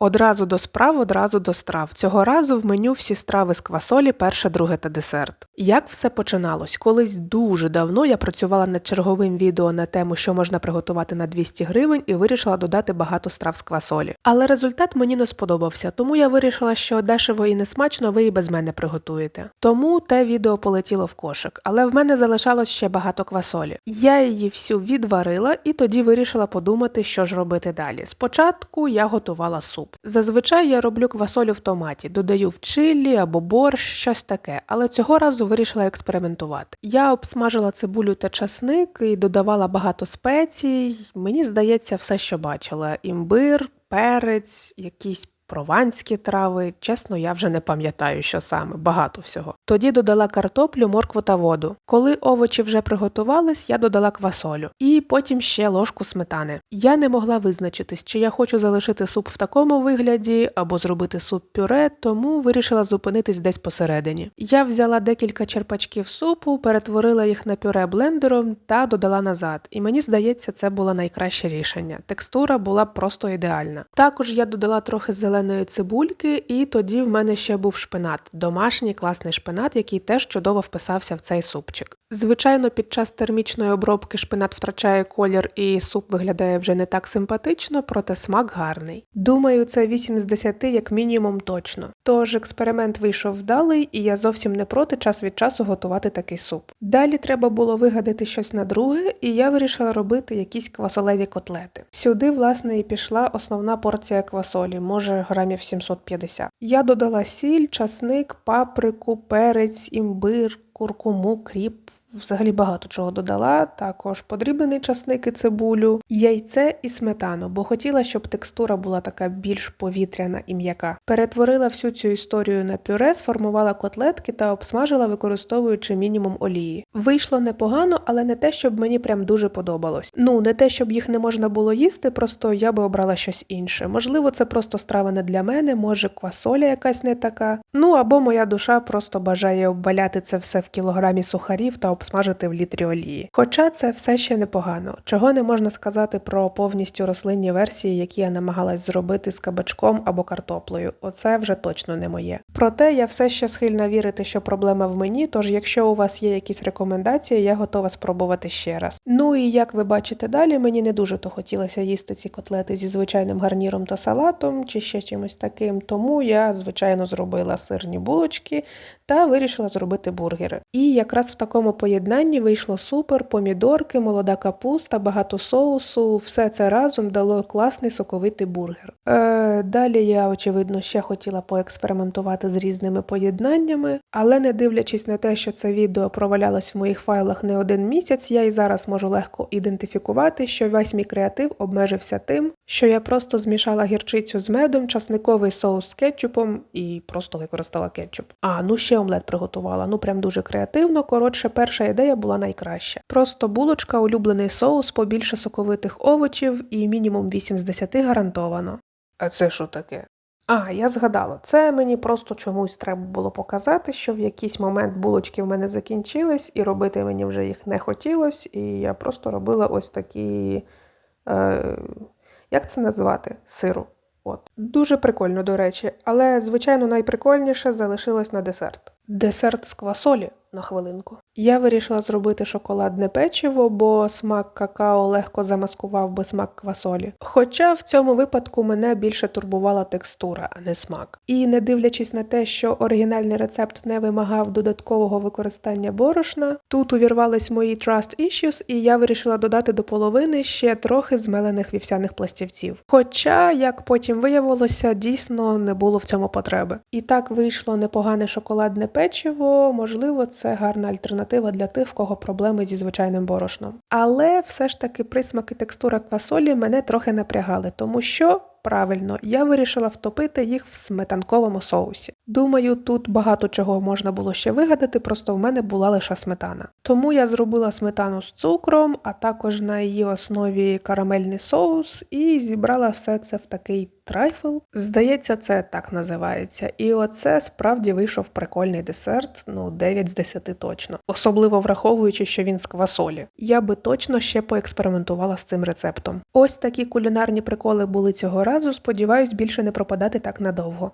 Одразу до справ, одразу до страв. Цього разу в меню всі страви з квасолі, перше, друге та десерт. Як все починалось? Колись дуже давно я працювала над черговим відео на тему, що можна приготувати на 200 гривень, і вирішила додати багато страв з квасолі. Але результат мені не сподобався, тому я вирішила, що дешево і несмачно ви і без мене приготуєте. Тому те відео полетіло в кошик, але в мене залишалось ще багато квасолі. Я її всю відварила і тоді вирішила подумати, що ж робити далі. Спочатку я готувала суп. Зазвичай я роблю квасолю в томаті, додаю в чилі або борщ, щось таке, але цього разу вирішила експериментувати. Я обсмажила цибулю та часник і додавала багато спецій. Мені здається, все, що бачила: імбир, перець, якісь прованські трави. Чесно, я вже не пам'ятаю, що саме, багато всього. Тоді додала картоплю, моркву та воду. Коли овочі вже приготувались, я додала квасолю і потім ще ложку сметани. Я не могла визначитись, чи я хочу залишити суп в такому вигляді або зробити суп-пюре, тому вирішила зупинитись десь посередині. Я взяла декілька черпачків супу, перетворила їх на пюре блендером та додала назад. І мені здається, це було найкраще рішення. Текстура була просто ідеальна. Також я додала трохи зеленої цибульки, і тоді в мене ще був шпинат, домашній класний шпинат, який теж чудово вписався в цей супчик. Звичайно, під час термічної обробки шпинат втрачає колір і суп виглядає вже не так симпатично, проте смак гарний. Думаю, це 8 з 10 як мінімум точно. Тож експеримент вийшов вдалий, і я зовсім не проти час від часу готувати такий суп. Далі треба було вигадати щось на друге, і я вирішила робити якісь квасолеві котлети. Сюди, власне, і пішла основна порція квасолі, може грамів 750. Я додала сіль, часник, паприку, перець, імбир, куркуму, кріп. Взагалі багато чого додала, також подрібнений часник і цибулю, яйце і сметану, бо хотіла, щоб текстура була така більш повітряна і м'яка. Перетворила всю цю історію на пюре, сформувала котлетки та обсмажила, використовуючи мінімум олії. Вийшло непогано, але не те, щоб мені прям дуже подобалось. Ну, не те, щоб їх не можна було їсти, просто я би обрала щось інше. Можливо, це просто страва не для мене, може квасоля якась не така. Ну або моя душа просто бажає обваляти це все в кілограмі сухарів та обсмажити в літрі олії. Хоча це все ще непогано, чого не можна сказати про повністю рослинні версії, які я намагалась зробити з кабачком або картоплею. Оце вже точно не моє. Проте я все ще схильна вірити, що проблема в мені, тож якщо у вас є якісь рекомендації, я готова спробувати ще раз. Ну і як ви бачите далі, мені не дуже то хотілося їсти ці котлети зі звичайним гарніром та салатом чи ще чимось таким, тому я, звичайно, зробила сирні булочки та вирішила зробити бургери. І якраз в такому поєднанні вийшло супер, помідорки, молода капуста, багато соусу. Все це разом дало класний соковитий бургер. Е, Далі я, очевидно, ще хотіла поекспериментувати з різними поєднаннями, але не дивлячись на те, що це відео провалялось в моїх файлах не один місяць, я і зараз можу легко ідентифікувати, що весь мій креатив обмежився тим, що я просто змішала гірчицю з медом, часниковий соус з кетчупом і просто використала кетчуп. А ну ще омлет приготувала. Ну прям дуже креативно. Коротше, перша ідея була найкраща. Просто булочка, улюблений соус, побільше соковитих овочів і мінімум 8 з 10 гарантовано. А це що таке? А, я згадала, це мені просто чомусь треба було показати, що в якийсь момент булочки в мене закінчились, і робити мені вже їх не хотілось, і я просто робила ось такі. Е, як це назвати? Сиру. От. Дуже прикольно, до речі, але, звичайно, найприкольніше залишилось на десерт. Десерт з квасолі на хвилинку. Я вирішила зробити шоколадне печиво, бо смак какао легко замаскував би смак квасолі. Хоча в цьому випадку мене більше турбувала текстура, а не смак. І не дивлячись на те, що оригінальний рецепт не вимагав додаткового використання борошна, тут увірвались мої trust issues, і я вирішила додати до половини ще трохи змелених вівсяних пластівців. Хоча, як потім виявилося, дійсно не було в цьому потреби. І так вийшло непогане шоколадне печиво, можливо, це гарна альтернатива для тих, в кого проблеми зі звичайним борошном. Але все ж таки присмак і текстура квасолі мене трохи напрягали, тому що. Правильно, я вирішила втопити їх в сметанковому соусі. Думаю, тут багато чого можна було ще вигадати, просто в мене була лише сметана. Тому я зробила сметану з цукром, а також на її основі карамельний соус, і зібрала все це в такий трайфл. Здається, це так називається. І оце справді вийшов прикольний десерт, ну 9 з 10 точно. Особливо враховуючи, що він з квасолі. Я би точно ще поекспериментувала з цим рецептом. Ось такі кулінарні приколи були цього разу. Сподіваюсь, більше не пропадати так надовго.